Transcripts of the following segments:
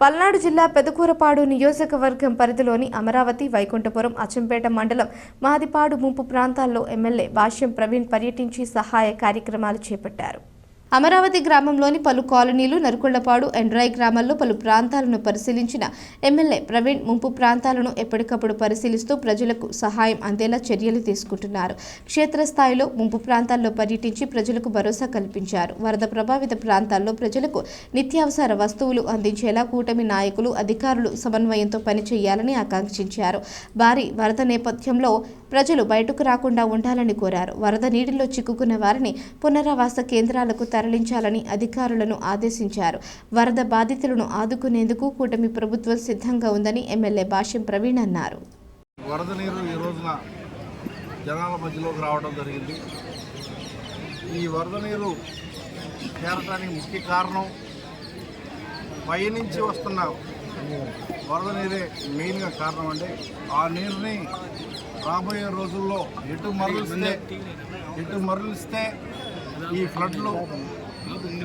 పల్నాడు జిల్లా పెదకూరపాడు నియోజకవర్గం పరిధిలోని అమరావతి వైకుంఠపురం అచ్చంపేట మండలం మాదిపాడు ముంపు ప్రాంతాల్లో ఎమ్మెల్యే భాష్యం ప్రవీణ్ పర్యటించి సహాయ కార్యక్రమాలు చేపట్టారు. అమరావతి గ్రామంలోని పలు కాలనీలు నరుకొండపాడు ఎండ్రాయి గ్రామాల్లో పలు ప్రాంతాలను పరిశీలించిన ఎమ్మెల్యే ప్రవీణ్ ముంపు ప్రాంతాలను ఎప్పటికప్పుడు పరిశీలిస్తూ ప్రజలకు సహాయం అందేలా చర్యలు తీసుకుంటున్నారు. క్షేత్రస్థాయిలో ముంపు ప్రాంతాల్లో పర్యటించి ప్రజలకు భరోసా కల్పించారు. వరద ప్రభావిత ప్రాంతాల్లో ప్రజలకు నిత్యావసర వస్తువులు అందించేలా కూటమి నాయకులు అధికారులు సమన్వయంతో పనిచేయాలని ఆకాంక్షించారు. భారీ వరద నేపథ్యంలో ప్రజలు బయటకు రాకుండా ఉండాలని కోరారు. వరద నీటిలో చిక్కుకున్న వారిని పునరావాస కేంద్రాలకు తరలించాలని అధికారులను ఆదేశించారు. వరద బాధితులను ఆదుకునేందుకు కూటమి ప్రభుత్వం సిద్ధంగా ఉందని ఎమ్మెల్యే భాష్యం ప్రవీణ్ అన్నారు. వరద నీరు ఈ రోజున జనాల మధ్యలోకి రావడం జరిగింది. ఈ వరద నీరు చేరటానికి ముఖ్య కారణం పైనుంచి వస్తున్న వరద నీరే మెయిన్గా కారణం అండి. ఆ నీరుని రాబోయే రోజుల్లో ఎటు మరలిస్తే ఎటు మరలిస్తే ఈ ఫ్లడ్లు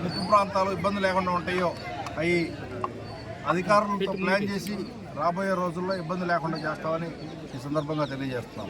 ఉప్పు ప్రాంతాలు ఇబ్బంది లేకుండా ఉంటాయో అవి అధికారులతో ప్లాన్ చేసి రాబోయే రోజుల్లో ఇబ్బంది లేకుండా చేస్తామని ఈ సందర్భంగా తెలియజేస్తున్నాం.